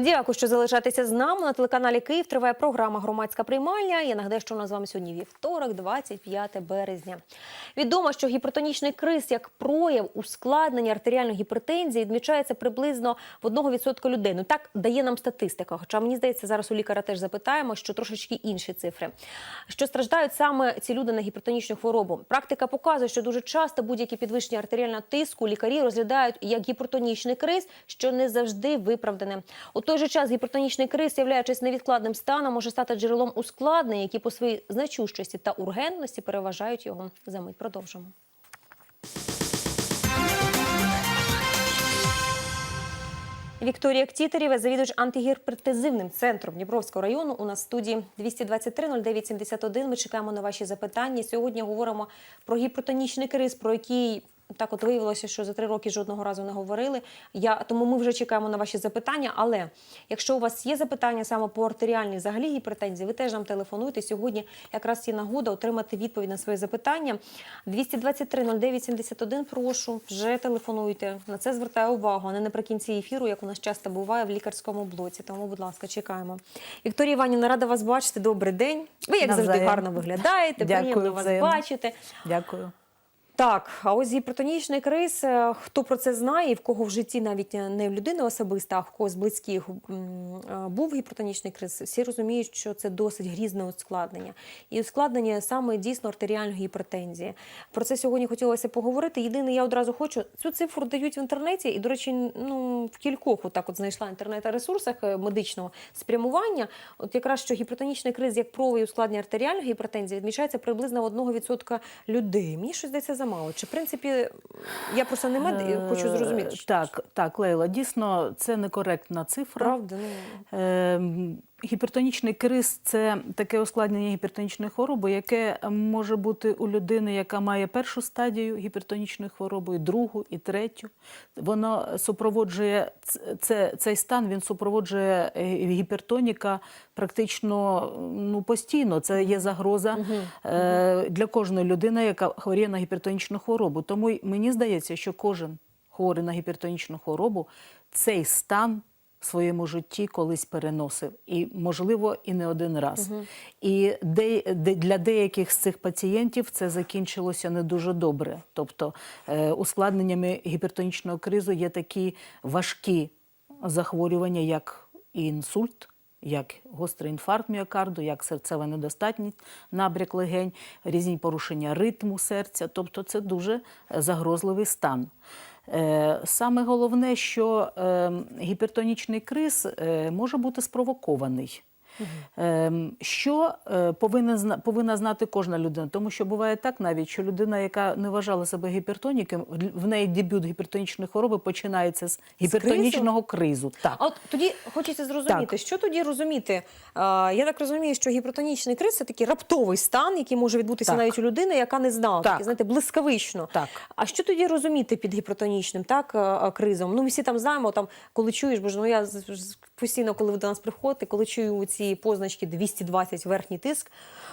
Дякую, що залишаєтеся з нами на телеканалі Київ. Триває програма Громадська приймальня. Я нагадаю, що у нас з вами сьогодні вівторок, 25 березня. Відомо, що гіпертонічний криз як прояв ускладнення артеріальної гіпертензії відмічається приблизно в 1% людей. Ну так дає нам статистика. Хоча мені здається, зараз у лікаря теж запитаємо, що трошечки інші цифри. Що страждають саме ці люди на гіпертонічну хворобу? Практика показує, що дуже часто будь-які підвищення артеріального тиску лікарі розглядають як гіпертонічний криз, що не завжди виправдане. Той же час гіпертонічний криз, являючись невідкладним станом, може стати джерелом ускладнень, які по своїй значущості та ургентності переважають його. За мить продовжимо. Вікторія Ктітерєва, завідувач антигіпертезивним центром Дніпровського району. У нас в студії 223 09 71. Ми чекаємо на ваші запитання. Сьогодні говоримо про гіпертонічний криз, про який так от виявилося, що за три роки жодного разу не говорили. Я тому ми вже чекаємо на ваші запитання. Але якщо у вас є запитання саме по артеріальній взагалі гіпертензії, ви теж нам телефонуйте. Сьогодні якраз є нагода отримати відповідь на своє запитання. 223 09 71, Прошу, вже телефонуйте. На це звертаю увагу, а не наприкінці ефіру, як у нас часто буває в лікарському блоці. Тому, будь ласка, чекаємо. Вікторія Іванівна, рада вас бачити. Добрий день. Ви як завжди гарно виглядаєте. Дякую, приємно вас взаємно. бачити. Дякую. Так, а ось гіпертонічний криз, е, хто про це знає, і в кого в житті навіть не в людини особисто, а в кого з близьких е, був гіпертонічний криз, всі розуміють, що це досить грізне ускладнення. І ускладнення саме дійсно артеріальної гіпертензії. Про це сьогодні хотілося поговорити. Єдине, я одразу хочу, цю цифру дають в інтернеті, і, до речі, ну, в кількох отак от знайшла інтернет-ресурсах е, медичного спрямування. От якраз що гіпертонічний криз як прояв ускладнення артеріальної гіпертензії відмічається приблизно в 1% людей. Мені щось здається замало. Чи в принципі я просто не мед... Е, хочу зрозуміти. що- Так, так, Лейла, дійсно, це некоректна цифра. Правда, Ем, Гіпертонічний криз це таке ускладнення гіпертонічної хвороби, яке може бути у людини, яка має першу стадію гіпертонічної хвороби, і другу, і третю. Воно супроводжує це, цей стан, він супроводжує е, гіпертоніка практично ну, постійно. Це є загроза е, для кожної людини, яка хворіє на гіпертонічну хворобу. Тому мені здається, що кожен хворий на гіпертонічну хворобу цей стан в своєму житті колись переносив, і можливо і не один раз. І де, де для деяких з цих пацієнтів це закінчилося не дуже добре. Тобто е, ускладненнями гіпертонічного кризу є такі важкі захворювання, як інсульт. Як гострий інфаркт міокарду, як серцева недостатність, набряк легень, різні порушення ритму серця. Тобто це дуже е, загрозливий стан. Е, Саме головне, що е, гіпертонічний криз е, може бути спровокований. Е, Що е, повинна, зна- повинна знати кожна людина? Тому що буває так навіть, що людина, яка не вважала себе гіпертоніком, в- неї дебют гіпертонічної хвороби починається з гіпертонічного кризу. Так. А от тоді хочеться зрозуміти, Так. що тоді розуміти. Я так розумію, що гіпертонічний криз це такий раптовий стан, який може відбутися Так. навіть у людини, яка не знала, Так. такий, знаєте, блискавично. Так. А що тоді розуміти під гіпертонічним так, а, а, кризом? Ну, ми всі там знаємо, там, коли чуєш, бо ж ну я з- з- постійно, коли ви до нас приходите, коли чую ці позначки 220 верхній тиск,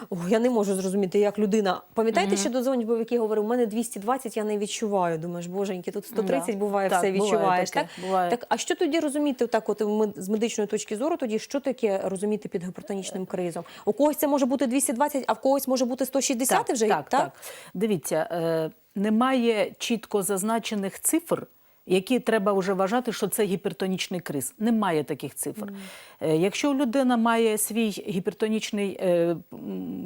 о, я не можу зрозуміти, як людина. Пам'ятаєте, ще до дзвонить, був, який говорив, у мене 220, я не відчуваю. Думаєш, боженьки, тут 130 Да. буває, Так, все буває відчуваєш. таке, так? буває. так а що тоді розуміти, так от з медичної точки зору, тоді що таке розуміти під гіпертонічним кризом? У когось це може бути 220, а в когось може бути 160 вже так, так. Дивіться, е, немає чітко зазначених цифр. Які треба вже вважати, що це гіпертонічний криз. Немає таких цифр. Е, Якщо людина має свій гіпертонічний, е,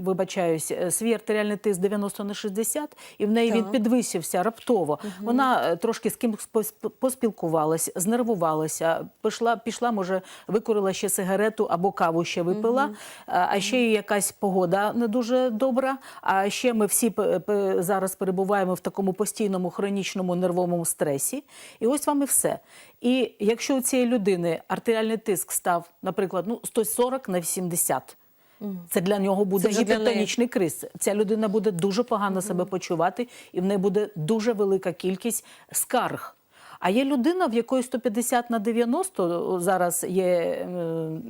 вибачаюсь, е, свій артеріальний тиск 90 на 60, і в неї він Так. підвисився раптово, вона е, трошки з кимось пос- поспілкувалась, знервувалася, пішла, пішла, може, викурила ще сигарету або каву ще випила, а а ще й якась погода не дуже добра. А ще ми всі зараз перебуваємо в такому постійному хронічному нервовому стресі. І ось вам і все. І якщо у цієї людини артеріальний тиск став, наприклад, ну 140 на 80, це для нього буде гіпертонічний криз. Ця людина буде дуже погано себе почувати, і в неї буде дуже велика кількість скарг. А є людина, в якої 150 на 90, зараз є е,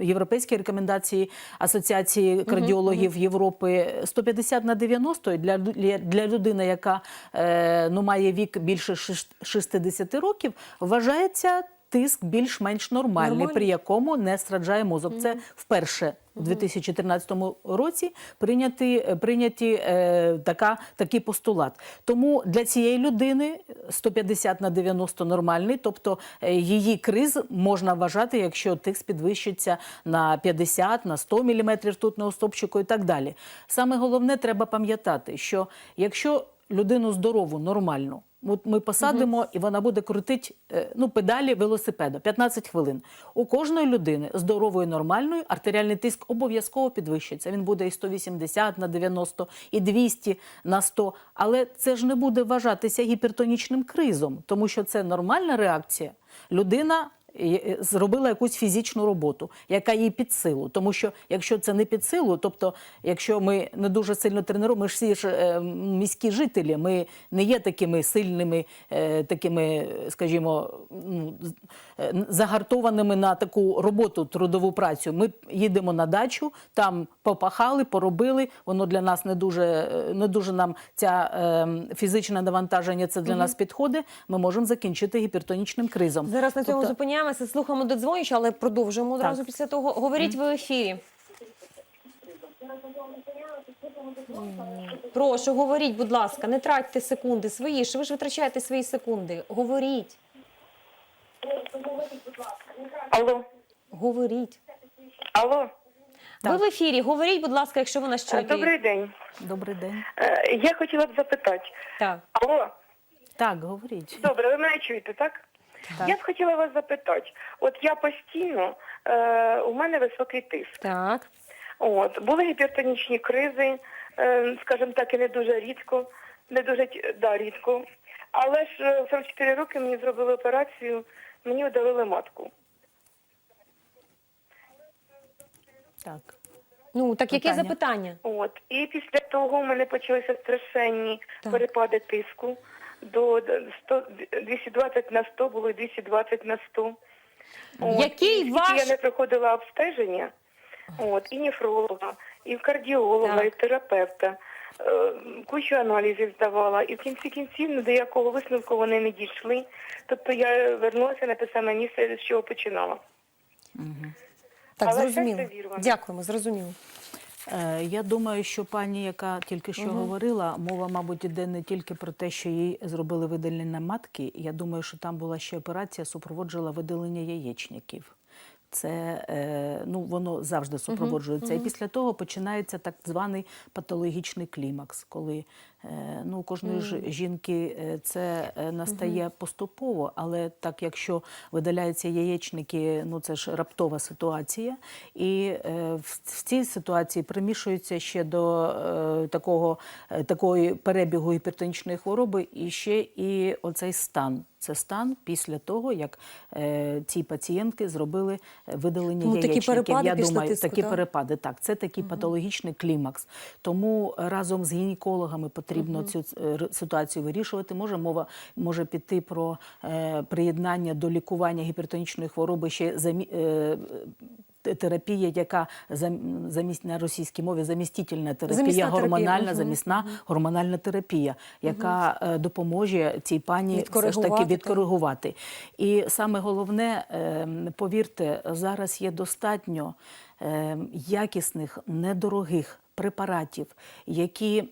європейські рекомендації Асоціації кардіологів Європи, 150 на 90 для, для людини, яка е, ну, має вік більше шиш- 60 років, вважається тиск більш-менш нормальний, Нормальний. при якому не страждає мозок. Це вперше у 2013 році прийняти, прийняті е, така, такий постулат. Тому для цієї людини 150 на 90 нормальний, тобто е, її криз можна вважати, якщо тиск підвищиться на 50, на 100 мм ртутного стопчику і так далі. Саме головне, треба пам'ятати, що якщо людину здорову, нормальну, От ми посадимо, і вона буде крутити е, ну, педалі велосипеда 15 хвилин. У кожної людини здорової, нормальної артеріальний тиск обов'язково підвищиться. Він буде і 180 на 90, і 200 на 100. Але це ж не буде вважатися гіпертонічним кризом, тому що це нормальна реакція. Людина зробила якусь фізичну роботу, яка їй під силу. Тому що якщо це не під силу, тобто, якщо ми не дуже сильно тренуємо, ми ж всі ж е, міські жителі, ми не є такими сильними, е, такими, скажімо, е, загартованими на таку роботу, трудову працю. Ми їдемо на дачу, там попахали, поробили. Воно для нас не дуже, не дуже нам ця фізичне навантаження, це для нас підходить. Ми можемо закінчити гіпертонічним кризом. Зараз на цьому Тобто- зупиняємося, слухаємо додзвонююча, але продовжуємо одразу Так. після того. Говоріть ви в ефірі. Прошу, говоріть, будь ласка, не тратьте секунди свої, що ви ж витрачаєте свої секунди. Говоріть, Алло, говоріть. алло, Ви в ефірі, говоріть, будь ласка, якщо ви нас чуєте. добрий день. Добрий день. Е, Я хотіла б запитати. Так. Алло, Так, говоріть. добре, ви мене чуєте, так? Так. Я б хотіла вас запитати. От я постійно, е, у мене високий тиск. Так. От, були гіпертонічні кризи, е, скажімо так, і не дуже рідко, не дуже да, рідко. Але ж е, в 44 роки мені зробили операцію, мені видалили матку. Так. Ну, так яке Питання. запитання? От. І після того в мене почалися страшенні Так. перепади тиску. До до 100, 220 на 100 було і 220 на 100. От. Який і ваш- я не проходила обстеження, от, і нефролога, і кардіолога, Так. і терапевта. Е, Кучу аналізів здавала, і в кінці кінців ну, до якого висновку вони не дійшли. Тобто я вернулася на те саме місце, з чого починала. Так, Але зрозуміло. Дякуємо, зрозуміло. Е, Я думаю, що пані, яка тільки що говорила, мова, мабуть, іде не тільки про те, що їй зробили видалення матки. Я думаю, що там була ще операція, супроводжувала видалення яєчників. Це е, ну воно завжди супроводжується. І після того починається так званий патологічний клімакс, коли ну у кожної ж жінки е, це е, настає поступово, але так якщо видаляються яєчники, ну це ж раптова ситуація. І е, в, цій ситуації примішується ще до е, такого е, такої перебігу гіпертонічної хвороби, і ще і оцей стан. Це стан після того, як е, ці пацієнтки зробили е, видалення Тому такі перепади Я після думаю, тиску, такі так? перепади. Так, це такий патологічний клімакс. Тому разом з гінекологами потрібно цю е, ситуацію вирішувати. Може мова може піти про е, приєднання до лікування гіпертонічної хвороби ще замі, е, терапія, яка замість на російській мові замістительна терапія, Замісна гормональна, мгм, замісна гормональна терапія, яка е, допоможе цій пані все ж таки Відкоригувати, І саме головне, е, повірте, зараз є достатньо е, якісних, недорогих. Препаратів, які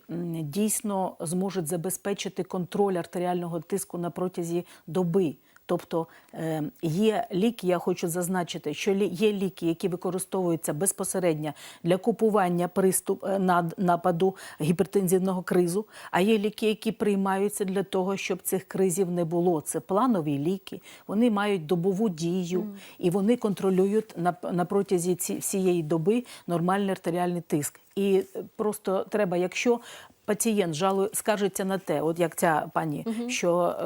дійсно зможуть забезпечити контроль артеріального тиску на протязі доби. Тобто е, є ліки, я хочу зазначити, що є ліки, які використовуються безпосередньо для купування приступ е, нападу гіпертензивного кризу, а є ліки, які приймаються для того, щоб цих кризів не було. Це планові ліки, вони мають добову дію і вони контролюють на, протязі ці, всієї доби нормальний артеріальний тиск. І просто треба, якщо пацієнт жалує, скаржиться на те, от як ця пані, що е,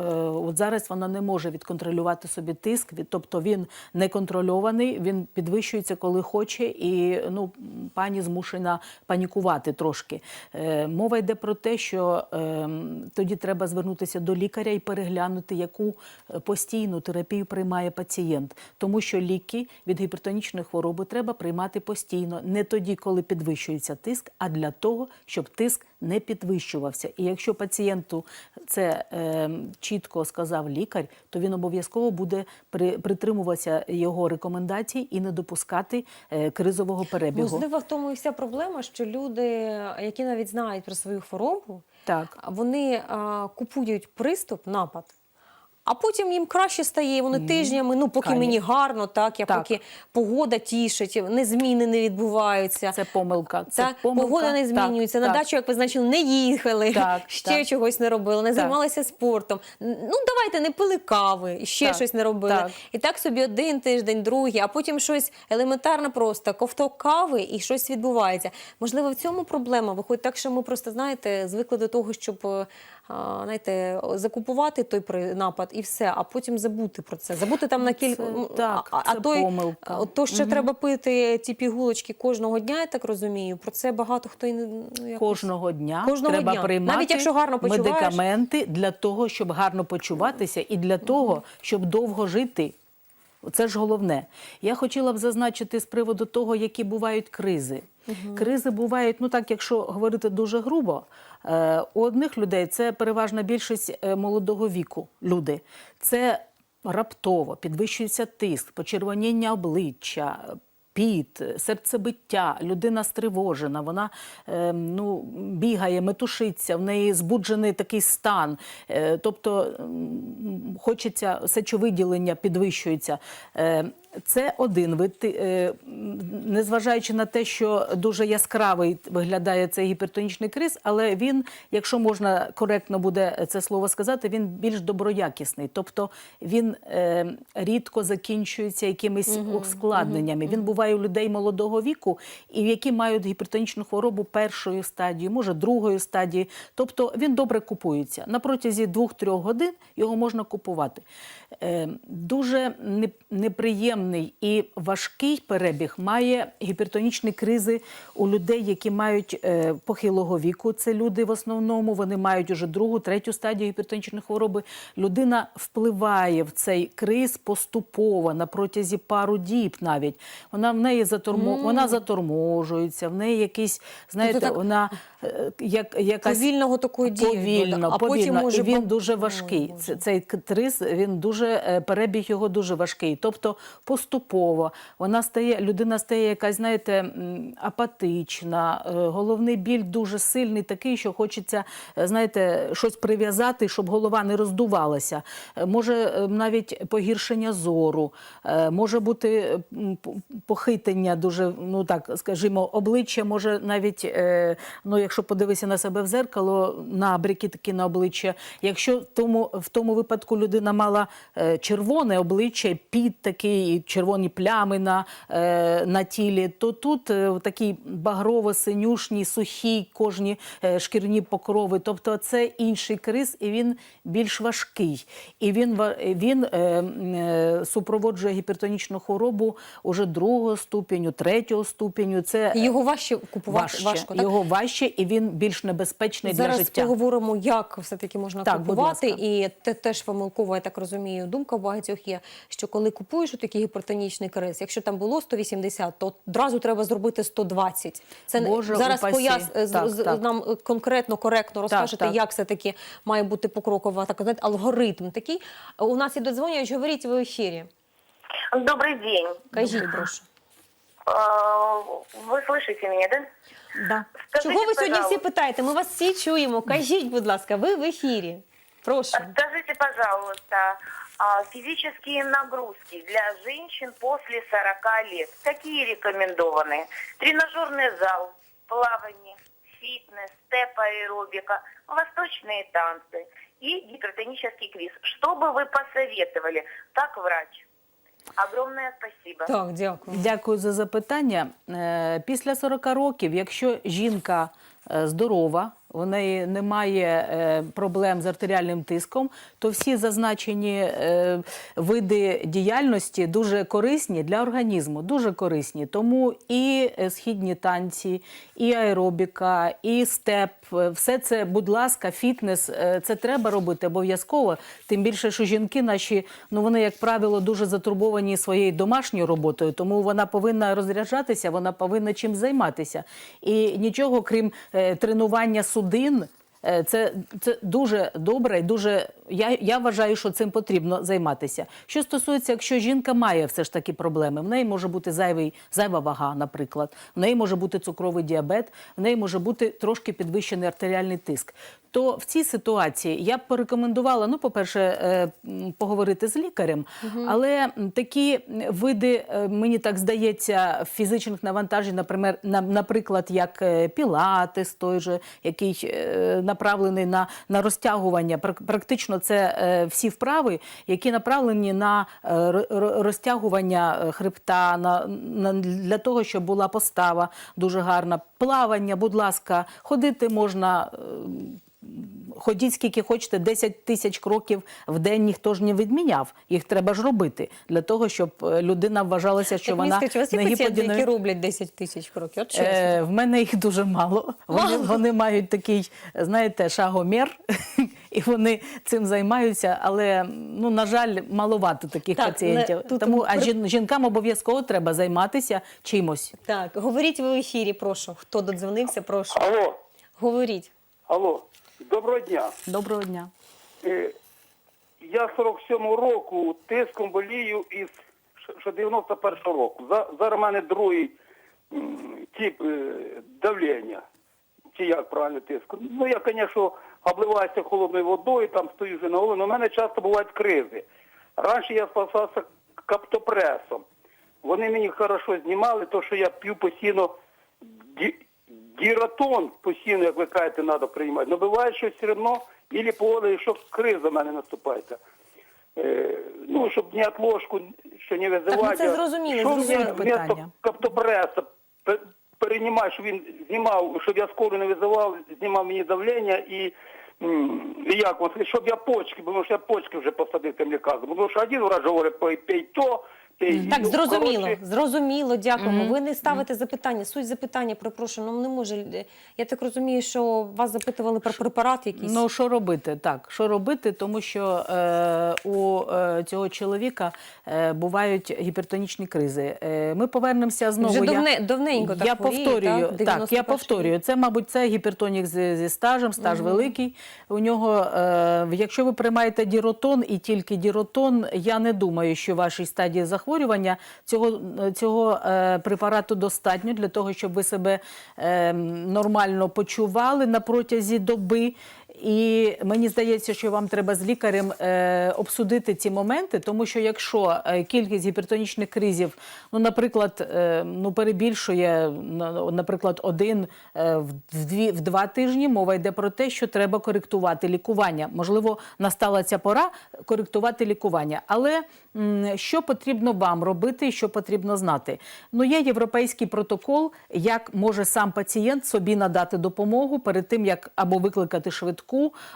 от зараз вона не може відконтролювати собі тиск, від- тобто він не контрольований, він підвищується, коли хоче, і ну, пані змушена панікувати трошки. Е, мова йде про те, що е, тоді треба звернутися до лікаря і переглянути, яку е, постійну терапію приймає пацієнт, тому що ліки від гіпертонічної хвороби треба приймати постійно, не тоді, коли підвищується тиск, а для того, щоб тиск не підвищувався. І якщо пацієнту це е, чітко сказав лікар, то він обов'язково буде при, притримуватися його рекомендацій і не допускати е, кризового перебігу. Можливо, в тому і вся проблема, що люди, які навіть знають про свою хворобу, Так. вони а, купують приступ, напад. А потім їм краще стає, вони тижнями, ну поки Кані. мені гарно, так, я Так. поки погода тішить, не зміни не відбуваються. Це помилка. Це Та помилка. погода не Так, змінюється. На так. дачу, як ви значили, не їхали, Так, ще так. чогось не робили, не Так. займалися спортом. Ну давайте не пили кави, ще Так, щось не робили. так. І так собі один тиждень, другий, а потім щось елементарне просто ковток кави і щось відбувається. Можливо, в цьому проблема. Виходить так, що ми просто знаєте, звикли до того, щоб е, знаєте, закупувати той напад і все, а потім забути про це. Забути там на кілька. Так, а, а той, помилка. от то, що треба пити ці пігулочки кожного дня, я так розумію. Про це багато хто і не ну, якось- Кожного дня Кожного треба дня. приймати Навіть якщо гарно почуваєш. медикаменти для того, щоб гарно почуватися, і для того, щоб довго жити. Це ж головне. Я хотіла б зазначити з приводу того, які бувають кризи. Кризи бувають, ну так, якщо говорити дуже грубо, у одних людей це переважна більшість е, молодого віку люди. Це раптово підвищується тиск, почервоніння обличчя, піт, серцебиття, людина стривожена, вона е, ну, бігає, метушиться, в неї збуджений такий стан. Е, тобто хочеться сечовиділення підвищується. Е, це один вид, е, незважаючи на те, що дуже яскравий виглядає цей гіпертонічний криз, але він, якщо можна коректно буде це слово сказати, він більш доброякісний. Тобто він е, рідко закінчується якимись ускладненнями. Він буває у людей молодого віку, і які мають гіпертонічну хворобу першої стадії, може другої стадії. Тобто він добре купується. На протязі 2-3 годин його можна купувати. Е, дуже не- неприємний і важкий перебіг має гіпертонічні кризи у людей, які мають е, похилого віку. Це люди в основному, вони мають уже другу, третю стадію гіпертонічної хвороби. Людина впливає в цей криз поступово на протязі пару діб навіть. Вона в неї затормо... вона заторможується, в неї якийсь, знаєте, так вона е, як, якась повільного такої дії. повільно, а потім може він дуже важкий. Це- Цей криз, він дуже е, перебіг його дуже важкий. Тобто поступово вона стає, людина стає якась, знаєте, апатична, е, головний біль дуже сильний, такий, що хочеться, е, знаєте, щось прив'язати, щоб голова не роздувалася. Е, Може навіть погіршення зору, може бути похитання дуже, ну так скажімо, обличчя може навіть, ну якщо подивитися на себе в зеркало, набряки такі на обличчя. Якщо в тому, в тому випадку людина мала червоне обличчя, під такий, червоні плями на, е, на тілі, то тут е, такі багрово-синюшні, сухі кожні е, шкірні покрови. Тобто це інший криз, і він більш важкий. І він, він супроводжує гіпертонічну хворобу уже другого ступеню, третього ступеню. Це Його важче купувати важче. важко. Так? Його важче, і він більш небезпечний Зараз для життя. поговоримо, як все-таки можна Так, купувати. І те теж помилково, я так розумію. Думка у багатьох є, що коли купуєш такий гіпертонічний криз, якщо там було 180, то одразу треба зробити 120. Це не- Боже зараз упасі. пояс з- Так, з- так. нам конкретно, коректно розкажете, так. як все-таки має бути покрокова так сказати, алгоритм такий. У нас і додзвонюють, говоріть ви в ефірі. Добрий день. Кажіть, прошу. Э, Вы слышите меня, да? Да. Скажите, Чого ви сьогодні всі пожалуйста, питаєте? Ми вас всі чуємо. Кажіть, будь ласка, ви в ефірі. Прошу. Скажите, пожалуйста, а, физические нагрузки для женщин после 40 лет, какие рекомендованы? Тренажерный зал, плавание, фитнес, степ-аэробика, восточные танцы и гипертонический квиз. Что бы вы посоветовали, как врач? Огромное спасибо. Так, дякую. Дякую за запитання. Е, Після 40 років, якщо жінка е, здорова, у неї немає е, проблем з артеріальним тиском, то всі зазначені е, види діяльності дуже корисні для організму, дуже корисні. Тому і е, східні танці, і аеробіка, і степ, все це, будь ласка, фітнес, це треба робити обов'язково. Тим більше, що жінки наші, ну вони, як правило, дуже затурбовані своєю домашньою роботою, тому вона повинна розряджатися, вона повинна чим займатися. І нічого, крім тренування судин. Е, Це, це дуже добре і дуже. Я, я вважаю, що цим потрібно займатися. Що стосується, якщо жінка має все ж таки проблеми, в неї може бути зайвий, зайва вага, наприклад, в неї може бути цукровий діабет, в неї може бути трошки підвищений артеріальний тиск. То в цій ситуації я б порекомендувала, ну, по-перше, е, поговорити з лікарем, але такі види, е, мені так здається, фізичних навантажень, наприклад, на- наприклад, як е, пілатес, той же, який направлений на, на розтягування. Прак- Практично це е, всі вправи, які направлені на е, ро- ро- розтягування е, хребта, на, на, для того, щоб була постава дуже гарна. Плавання, будь ласка, ходити можна. Ходіть скільки хочете, 10 тисяч кроків в день ніхто ж не відміняв. Їх треба ж робити для того, щоб людина вважалася, що так, вона скажіть, у вас не пацієнти, які роблять 10 тисяч кроків? От. Е, в мене їх дуже мало. Вони, Мало? вони мають такий, знаєте, шагомір, і вони цим займаються. Але ну на жаль, маловато таких Так, пацієнтів. не- тут Тому а жін- жінкам обов'язково треба займатися чимось. Так, говоріть ви в ефірі, прошу. Хто додзвонився, прошу. Алло, Говоріть. алло, доброго дня. Доброго дня. Е, Я 47-го року тиском болію із ш- що 91-го року. За- Зараз в мене другий м, тип е, давлення. Чи як правильно тиску? Ну, я, звісно, обливаюся холодною водою, там стою вже на вулиці, але в мене часто бувають кризи. Раніше я спасався каптопресом. Вони мені хорошо знімали, то що я п'ю постійно ді- діратон постійно, як ви кажете, треба приймати. Ну буває, що все одно, ілі погода, що криза в мене наступає. Е, ну, щоб не отложку, що не визивати. ми це зрозуміли мені питання. каптопреса пе- перенімати, щоб він знімав, щоб я скоро не визивав, знімав мені давлення і, і як, щоб я почки, бо що я почки вже посадив тим лікарством. Тому що один врач говорить, пей то, пий. Так, зрозуміло, коротше, зрозуміло, дякуємо. Ви не ставите запитання. Суть запитання, перепрошую, ну не може. Я так розумію, що вас запитували про препарат якийсь. Ну що робити? Так, що робити, тому що е, у е, цього чоловіка е, бувають гіпертонічні кризи. Е, ми повернемося знову. Вже я, давненько так я хворіє, повторюю, так? так, я повторюю. Це, мабуть, це гіпертонік зі, зі стажем, стаж великий. У нього, е, якщо ви приймаєте діротон і тільки діротон, я не думаю, що в вашій стадії захворювання цього, цього е, препарату достатньо для того, щоб ви себе е, нормально почували на протязі доби. І мені здається, що вам треба з лікарем е, обсудити ці моменти, тому що якщо е, кількість гіпертонічних кризів, ну, наприклад, е, ну, перебільшує, наприклад, один е, в, дві, в два тижні, мова йде про те, що треба коректувати лікування. Можливо, настала ця пора коректувати лікування. Але м, що потрібно вам робити що потрібно знати? Ну, є європейський протокол, як може сам пацієнт собі надати допомогу перед тим, як або викликати швидку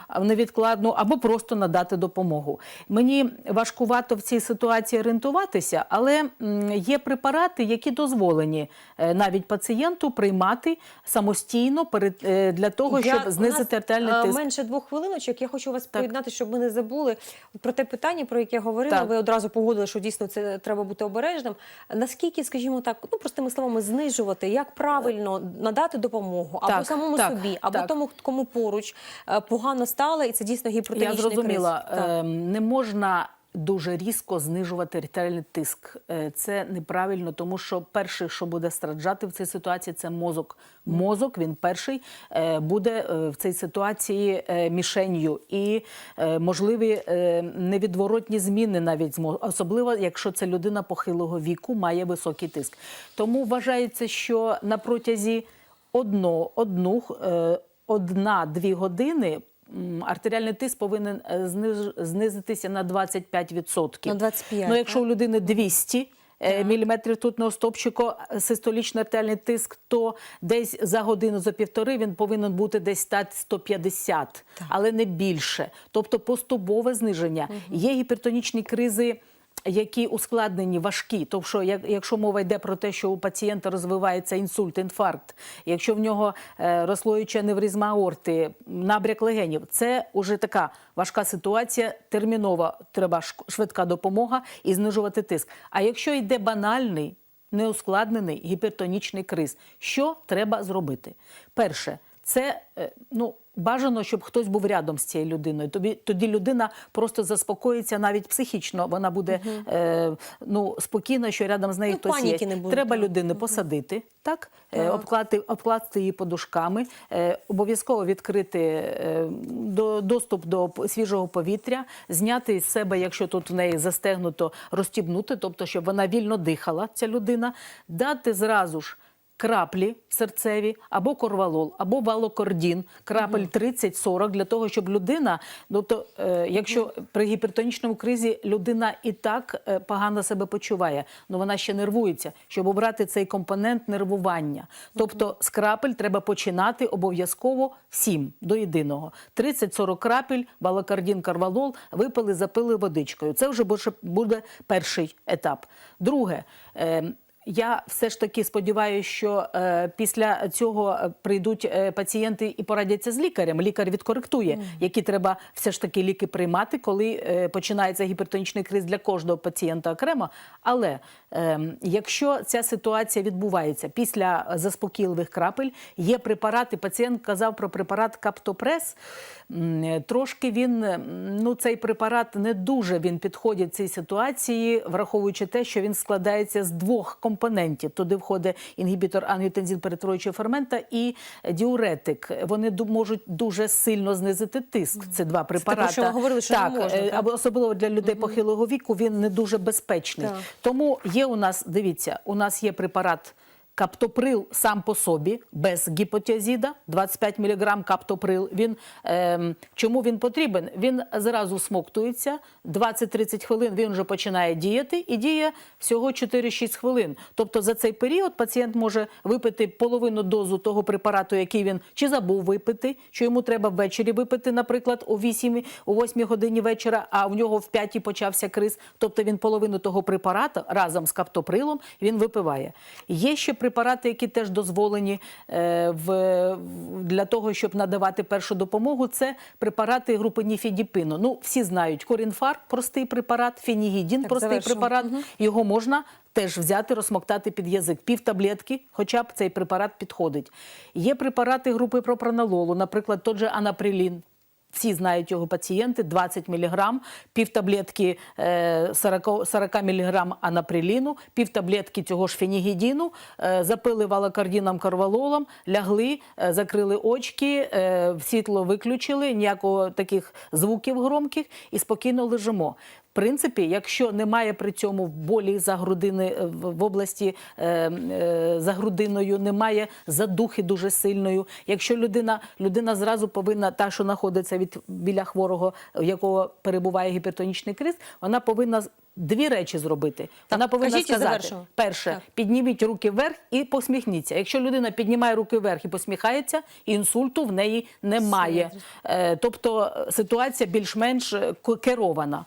а, невідкладну, або просто надати допомогу. Мені важкувато в цій ситуації орієнтуватися, але є препарати, які дозволені е, навіть пацієнту приймати самостійно перед е, для того, щоб у знизити артеріальний е, тиск. Менше двох хвилиночок. Я хочу вас поєднати, щоб ми не забули про те питання, про яке говорили. Так. Ви одразу погодили, що дійсно це треба бути обережним. Наскільки, скажімо так, ну простими словами, знижувати, як правильно надати допомогу або Так, самому так, собі, або так. тому, кому поруч погано стало, і це дійсно Я зрозуміла, криз. Ем, не можна дуже різко знижувати артеріальний тиск. Е, Це неправильно, тому що перший, що буде страждати в цій ситуації, це мозок. Мозок він перший е, буде е, в цій ситуації мішенью і можливі невідворотні зміни навіть особливо якщо це людина похилого віку має високий тиск. Тому вважається, що на протязі одно, одну, одна-дві години артеріальний тиск повинен е, знизитися на 25%. На 25, Ну, якщо у людини 200, е, міліметрів ртутного стопчику, систолічний артеріальний тиск, то десь за годину, за півтори він повинен бути десь стати 150, але не більше. Тобто поступове зниження. Є гіпертонічні кризи. Які ускладнені, важкі, тобто, що якщо мова йде про те, що у пацієнта розвивається інсульт, інфаркт, якщо в нього е, розслоююча невризма аорти, набряк легенів, це вже така важка ситуація, термінова треба швидка допомога і знижувати тиск. А якщо йде банальний, неускладнений гіпертонічний криз, що треба зробити? Перше, це е, ну. Бажано, щоб хтось був рядом з цією людиною. Тобі тоді людина просто заспокоїться навіть психічно. Вона буде е, ну спокійна, що рядом з нею Ну, хтось є. не буде, Треба так. людину посадити, так, Е, Так. обкласти, її подушками, е, обов'язково відкрити е, до, доступ до свіжого повітря, зняти з себе, якщо тут в неї застегнуто, розстібнути, тобто, щоб вона вільно дихала, ця людина, дати зразу ж. Краплі серцеві або корвалол, або валокордін, крапель 30-40 для того, щоб людина, тобто, якщо при гіпертонічному кризі людина і так е, погано себе почуває, але вона ще нервується, щоб обрати цей компонент нервування. Тобто з крапель треба починати обов'язково всім до єдиного. 30-40 крапель, валокардін, карвалол, випили, запили водичкою. Це вже буде- буде перший етап. Друге. Я все ж таки сподіваюся, що е, після цього е, прийдуть е, пацієнти і порадяться з лікарем. Лікар відкоректує, які треба все ж таки ліки приймати, коли е, починається гіпертонічний криз для кожного пацієнта окремо. Але е, якщо ця ситуація відбувається після заспокійливих крапель, є препарати. Пацієнт казав про препарат Каптопрес. Трошки він ну цей препарат не дуже він підходить цій ситуації, враховуючи те, що він складається з двох компонентів. Туди входить інгібітор ангіотензин перетворюючого фермента і діуретик. Вони можуть дуже сильно знизити тиск. Це два препарати. що ви говорили, що не так, можна, е, так? або особливо для людей похилого віку. Він не дуже безпечний. Так. Тому є у нас, дивіться, у нас є препарат. Каптоприл сам по собі без гіпотіазіда, 25 мг каптоприл. Він ем, чому він потрібен? Він зразу смоктується, 20-30 хвилин він вже починає діяти і діє всього 4-6 хвилин. Тобто за цей період пацієнт може випити половину дозу того препарату, який він чи забув випити, що йому треба ввечері випити, наприклад, о 8, о 8 годині вечора, а в нього в 5 почався криз. Тобто він половину того препарату разом з каптоприлом він випиває. Є ще препарати, які теж дозволені е, в, для того, щоб надавати першу допомогу. Це препарати групи ніфідіпину. Ну, всі знають корінфар, простий препарат, фенігідін, Так, простий завершимо. препарат. Його можна теж взяти, розмоктати під язик. Пів таблетки, хоча б цей препарат підходить. Є препарати групи пропранололу, наприклад, тот же анаприлін. Всі знають його пацієнти 20 мг, пів таблетки е, 40, 40 мг анаприліну, пів таблетки цього ж фенігідіну, е, запили валокардіном карвалолом, лягли, е, закрили очки, е, світло виключили, ніякого таких звуків громких і спокійно лежимо. В принципі, якщо немає при цьому болі за грудини е, в в області е, е, за грудиною, немає задухи дуже сильною. Якщо людина, людина зразу повинна, та, що знаходиться від біля хворого, у якого перебуває гіпертонічний криз, вона повинна дві речі зробити. вона повинна кажіть сказати: перше, Так. підніміть руки вверх і посміхніться. Якщо людина піднімає руки вверх і посміхається, інсульту в неї немає. Тобто ситуація більш-менш керована.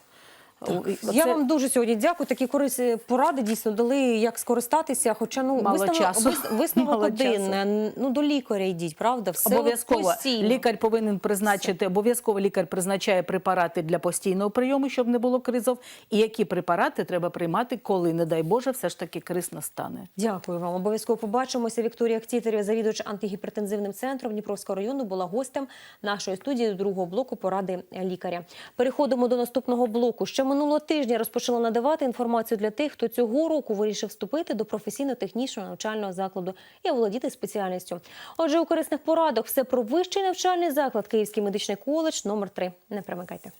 Я Це- вам дуже сьогодні дякую. Такі корисні поради дійсно дали, як скористатися. Хоча ну Мало висновок, часу. вис- висновок один. е, Ну до лікаря йдіть, правда? Все Обов'язково лікар повинен призначити, обов'язково лікар призначає препарати для постійного прийому, щоб не було кризов. І які препарати треба приймати, коли, не дай Боже, все ж таки криз настане. Дякую вам. Обов'язково побачимося. Вікторія Актітерєва, завідувач антигіпертензивним центром Дніпровського району, була гостем нашої студії другого блоку поради лікаря. Переходимо до наступного блоку. Ще минулого тижня розпочала надавати інформацію для тих, хто цього року вирішив вступити до професійно-технічного навчального закладу і оволодіти спеціальністю. Отже, у корисних порадах все про вищий навчальний заклад Київський медичний коледж номер 3 Не примикайте.